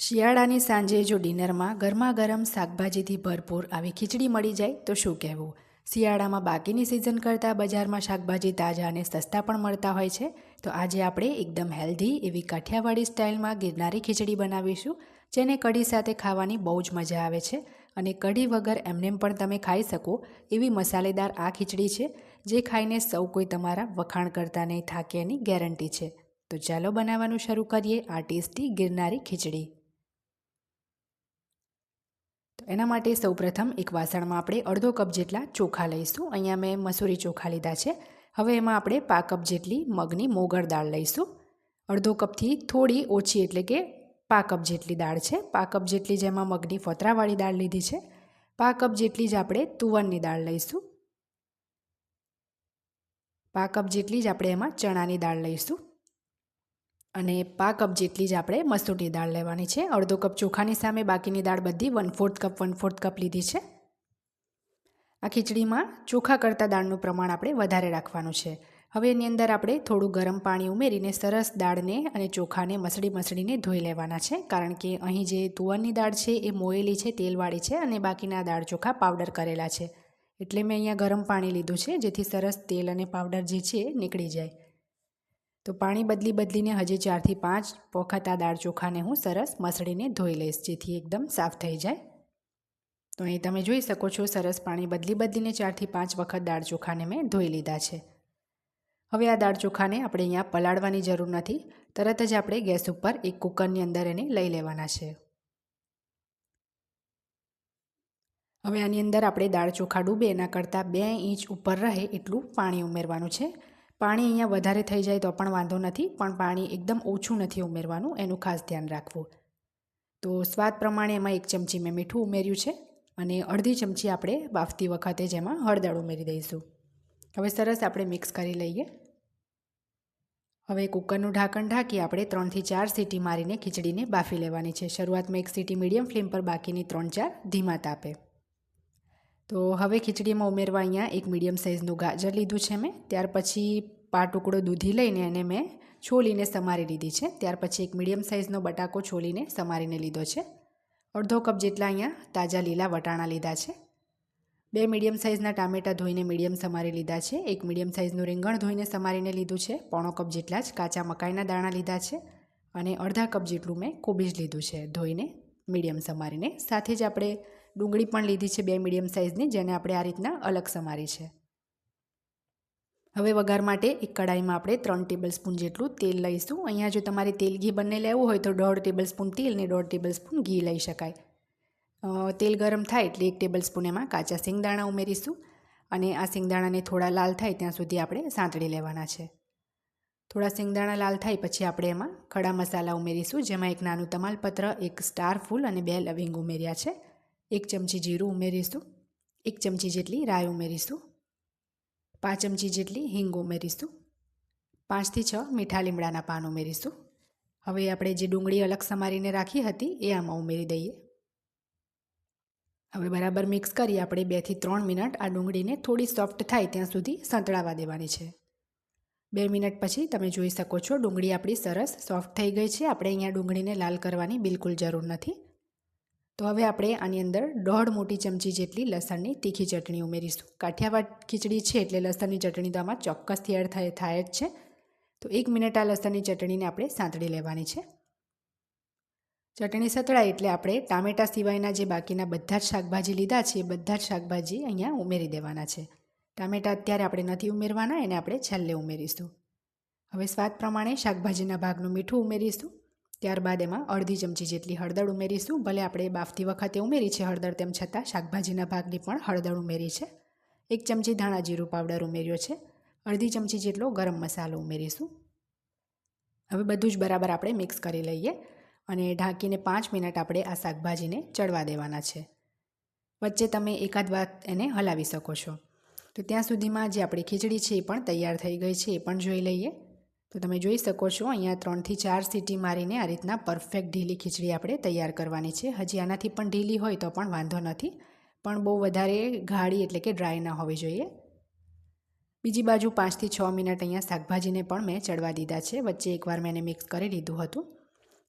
શિયાળાની સાંજે જો ડિનરમાં ગરમા ગરમ શાકભાજીથી ભરપૂર આવી ખીચડી મળી જાય, તો શું કહેવું? શિયાળામાં બાકીની સિઝન કરતાં બજારમાં શાકભાજી તાજા અને સસ્તા પણ મળતા હોય છે. તો આજે આપણે એકદમ હેલ્ધી એવી કાઠિયાવાડી સ્ટાઇલમાં ગિરનારી ખીચડી બનાવીશું, જેને કઢી સાથે ખાવાની બહુ જ મજા આવે છે. અને કઢી વગર એમનેમ પણ તમે ખાઈ શકો એવી મસાલેદાર આ ખીચડી છે, જે ખાઈને સૌ કોઈ તમારા વખાણ કરતા નહીં, થાકે એની ગેરંટી છે. તો ચાલો બનાવવાનું શરૂ કરીએ આ ટેસ્ટી ગિરનારી ખીચડી. એના માટે સૌપ્રથમ એક વાસણમાં આપણે અડધો કપ જેટલા ચોખા લઈશું. અહીંયા મેં મસૂરી ચોખા લીધા છે. હવે એમાં આપણે પા કપ જેટલી મગની મોગર દાળ લઈશું. અડધો કપથી થોડી ઓછી એટલે કે પા કપ જેટલી દાળ છે. પા કપ જેટલી જેમાં મગની ફતરાવાળી દાળ લીધી છે. પા કપ જેટલી જ આપણે તુવરની દાળ લઈશું. પા કપ જેટલી જ આપણે એમાં ચણાની દાળ લઈશું. અને પા કપ જેટલી જ આપણે મસૂરની દાળ લેવાની છે. અડધો કપ ચોખાની સામે બાકીની દાળ બધી one fourth cup one fourth cup લીધી છે. આ ખીચડીમાં ચોખા કરતાં દાળનું પ્રમાણ આપણે વધારે રાખવાનું છે. હવે એની અંદર આપણે થોડું ગરમ પાણી ઉમેરીને સરસ દાળને અને ચોખાને મસળી મસળીને ધોઈ લેવાના છે. કારણ કે અહીં જે તુવરની દાળ છે એ મોયેલી છે, તેલવાળી છે અને બાકીના દાળ ચોખા પાવડર કરેલા છે. એટલે મેં અહીંયા ગરમ પાણી લીધું છે જેથી સરસ તેલ અને પાવડર જે છે નીકળી જાય. તો પાણી બદલી બદલીને હજી ચારથી પાંચ વખત આ દાળ ચોખાને હું સરસ મસળીને ધોઈ લઈશ, જેથી એકદમ સાફ થઈ જાય. તો અહીં તમે જોઈ શકો છો, સરસ પાણી બદલી બદલીને ચારથી પાંચ વખત દાળ ચોખાને મેં ધોઈ લીધા છે. હવે આ દાળ ચોખાને આપણે અહીંયા પલાળવાની જરૂર નથી, તરત જ આપણે ગેસ ઉપર એક કુકરની અંદર એને લઈ લેવાના છે. હવે આની અંદર આપણે દાળ ચોખા ડૂબે, એના કરતાં બે ઇંચ ઉપર રહે એટલું પાણી ઉમેરવાનું છે. પાણી અહીંયા વધારે થઈ જાય તો પણ વાંધો નથી, પણ પાણી એકદમ ઓછું નથી ઉમેરવાનું, એનું ખાસ ધ્યાન રાખવું. તો સ્વાદ પ્રમાણે એમાં એક ચમચી મેં મીઠું ઉમેર્યું છે અને અડધી ચમચી આપણે બાફતી વખતે જેમાં હળદર ઉમેરી દઈશું. હવે સરસ આપણે મિક્સ કરી લઈએ. હવે કુકરનું ઢાંકણ ઢાંકી આપણે ત્રણથી ચાર સીટી મારીને ખીચડીને બાફી લેવાની છે. શરૂઆતમાં એક સીટી મીડિયમ ફ્લેમ પર બાકીની ત્રણ ચાર ધીમા તાપે. તો હવે ખીચડીમાં ઉમેરવા અહીંયા એક મીડિયમ સાઇઝનું ગાજર લીધું છે મેં. ત્યાર પછી પા ટુકડો દૂધી લઈને એને મેં છોલીને સમારી લીધી છે. ત્યાર પછી એક મીડિયમ સાઇઝનો બટાકો છોલીને સમારીને લીધો છે. અડધો કપ જેટલા અહીંયા તાજા લીલા વટાણા લીધા છે. બે મીડિયમ સાઇઝના ટામેટાં ધોઈને મીડિયમ સમારી લીધા છે. એક મીડિયમ સાઇઝનું રીંગણ ધોઈને સમારીને લીધું છે. પોણો કપ જેટલા જ કાચા મકાઈના દાણા લીધા છે. અને અડધા કપ જેટલું મેં કોબીજ લીધું છે ધોઈને મીડિયમ સમારીને. સાથે જ આપણે ડુંગળી પણ લીધી છે બે મીડિયમ સાઇઝની, જેને આપણે આ રીતના અલગ સમારી છે. હવે વઘાર માટે એક કડાઈમાં આપણે ત્રણ ટેબલ સ્પૂન જેટલું તેલ લઈશું. અહીંયા જો તમારે તેલ ઘી બંને લેવું હોય તો દોઢ ટેબલ સ્પૂન તેલ ને દોઢ ટેબલ સ્પૂન ઘી લઈ શકાય. તેલ ગરમ થાય એટલે એક ટેબલ સ્પૂન એમાં કાચા સિંગદાણા ઉમેરીશું અને આ સિંગદાણાને થોડા લાલ થાય ત્યાં સુધી આપણે સાંતળી લેવાના છે. થોડા સિંગદાણા લાલ થાય પછી આપણે એમાં ખડા મસાલા ઉમેરીશું, જેમાં એક નાનું તમાલપત્ર, એક સ્ટાર ફૂલ અને બે લવિંગ ઉમેર્યા છે. એક ચમચી જીરું ઉમેરીશું, એક ચમચી જેટલી રાય ઉમેરીશું, પાંચ ચમચી જેટલી હિંગ ઉમેરીશું, પાંચથી છ મીઠા લીમડાના પાન ઉમેરીશું. હવે આપણે જે ડુંગળી અલગ સમારીને રાખી હતી એ આમાં ઉમેરી દઈએ. હવે બરાબર મિક્સ કરી આપણે બેથી ત્રણ મિનિટ આ ડુંગળીને થોડી સોફ્ટ થાય ત્યાં સુધી સંતળાવા દેવાની છે. બે મિનિટ પછી તમે જોઈ શકો છો ડુંગળી આપણી સરસ સોફ્ટ થઈ ગઈ છે. આપણે અહીંયા ડુંગળીને લાલ કરવાની બિલકુલ જરૂર નથી. તો હવે આપણે આની અંદર દોઢ મોટી ચમચી જેટલી લસણની તીખી ચટણી ઉમેરીશું. કાઠિયાવાડ ખીચડી છે એટલે લસણની ચટણી તો આમાં ચોક્કસથી એડ થાય થાય જ છે. તો એક મિનિટ આ લસણની ચટણીને આપણે સાંતળી લેવાની છે. ચટણી સતળાય એટલે આપણે ટામેટા સિવાયના જે બાકીના બધા જ શાકભાજી લીધા છે એ બધા જ શાકભાજી અહીંયા ઉમેરી દેવાના છે. ટામેટા અત્યારે આપણે નથી ઉમેરવાના, એને આપણે છેલ્લે ઉમેરીશું. હવે સ્વાદ પ્રમાણે શાકભાજીના ભાગનું મીઠું ઉમેરીશું. ત્યારબાદ એમાં અડધી ચમચી જેટલી હળદર ઉમેરીશું. ભલે આપણે બાફતી વખતે ઉમેરી છે હળદર તેમ છતાં શાકભાજીના ભાગની પણ હળદર ઉમેરી છે. એક ચમચી ધાણા જીરું પાવડર ઉમેર્યો છે. અડધી ચમચી જેટલો ગરમ મસાલો ઉમેરીશું. હવે બધું જ બરાબર આપણે મિક્સ કરી લઈએ અને ઢાંકીને પાંચ મિનિટ આપણે આ શાકભાજીને ચડવા દેવાના છે. વચ્ચે તમે એકાદ વાત એને હલાવી શકો છો. તો ત્યાં સુધીમાં જે આપણી ખીચડી છે એ પણ તૈયાર થઈ ગઈ છે એ પણ જોઈ લઈએ. તો તમે જોઈ શકો છો, અહીંયા ત્રણથી ચાર સીટી મારીને આ રીતના પરફેક્ટ ઢીલી ખીચડી આપણે તૈયાર કરવાની છે. હજી આનાથી પણ ઢીલી હોય તો પણ વાંધો નથી, પણ બહુ વધારે ગાળી એટલે કે ડ્રાય ન હોવી જોઈએ. બીજી બાજુ પાંચથી છ મિનિટ અહીંયા શાકભાજીને પણ મેં ચડવા દીધા છે. વચ્ચે એકવાર મેં એને મિક્સ કરી લીધું હતું.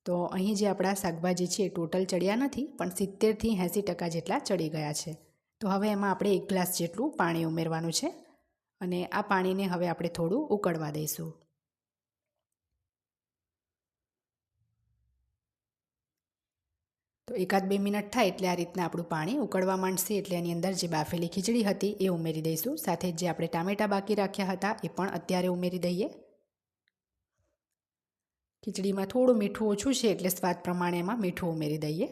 તો અહીં જે આપણા શાકભાજી છે એ ટોટલ ચડ્યા નથી, પણ સિત્તેરથી એંસી ટકા જેટલા ચડી ગયા છે. તો હવે એમાં આપણે એક ગ્લાસ જેટલું પાણી ઉમેરવાનું છે અને આ પાણીને હવે આપણે થોડું ઉકળવા દઈશું. તો એકાદ બે મિનિટ થાય એટલે આ રીતના આપણું પાણી ઉકળવા માંડશે એટલે એની અંદર જે બાફેલી ખીચડી હતી એ ઉમેરી દઈશું. સાથે જે આપણે ટામેટાં બાકી રાખ્યા હતા એ પણ અત્યારે ઉમેરી દઈએ. ખીચડીમાં થોડું મીઠું ઓછું છે એટલે સ્વાદ પ્રમાણે એમાં મીઠું ઉમેરી દઈએ.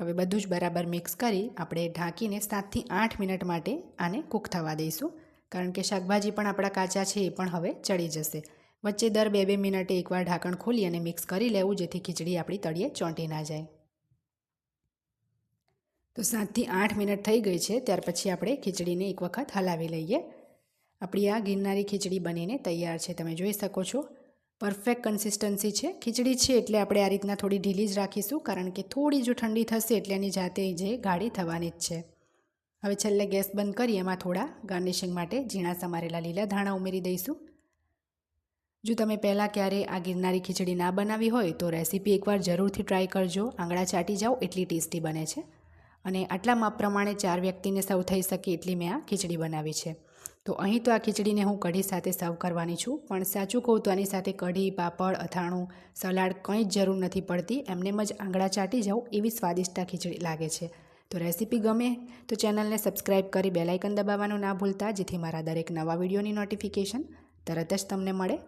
હવે બધું જ બરાબર મિક્સ કરી આપણે ઢાંકીને સાતથી આઠ મિનિટ માટે આને કૂક થવા દઈશું. કારણ કે શાકભાજી પણ આપણા કાચા છે એ પણ હવે ચડી જશે. વચ્ચે દર બે બે મિનિટે એકવાર ઢાંકણ ખોલી અને મિક્સ કરી લેવું જેથી ખીચડી આપણી તળીએ ચોંટી ના જાય. તો સાતથી આઠ મિનિટ થઈ ગઈ છે, ત્યાર પછી આપણે ખીચડીને એક વખત હલાવી લઈએ. આપણી આ ગિરનારી ખીચડી બનીને તૈયાર છે, તમે જોઈ શકો છો. પરફેક્ટ કન્સિસ્ટન્સી છે. ખીચડી છે એટલે આપણે આ રીતના થોડી ઢીલી જ રાખીશું, કારણ કે થોડી જો ઠંડી થશે એટલે એની જાતે જે ગાઢી થવાની જ છે. હવે છેલ્લે ગેસ બંધ કરી, એમાં થોડા ગાર્નિશિંગ માટે ઝીણા સમારેલા લીલા ધાણા ઉમેરી દઈશું. જો તમે પહેલાં ક્યારેય આ ગિરનારી ખીચડી ના બનાવી હોય, તો રેસીપી એકવાર જરૂરથી ટ્રાય કરજો. આંગળા ચાટી જાઓ, એટલી ટેસ્ટી બને છે. અને આટલા માપ પ્રમાણે ચાર વ્યક્તિને સર્વ થઈ શકે એટલી મેં આ ખીચડી બનાવી છે. તો અહીં તો આ ખીચડીને હું કઢી સાથે સર્વ કરવાની છું, પણ સાચું કહું તો આની સાથે કઢી, પાપડ, અથાણું, સલાડ કંઈ જ જરૂર નથી પડતી. એમનેમ જ આંગળા ચાટી જાઉં એવી સ્વાદિષ્ટ આ ખીચડી લાગે છે. તો રેસીપી ગમે તો ચેનલને સબસ્ક્રાઈબ કરી બેલાઇકન દબાવવાનું ના ભૂલતા, જેથી મારા દરેક નવા વિડીયોની નોટિફિકેશન તરત જ તમને મળે.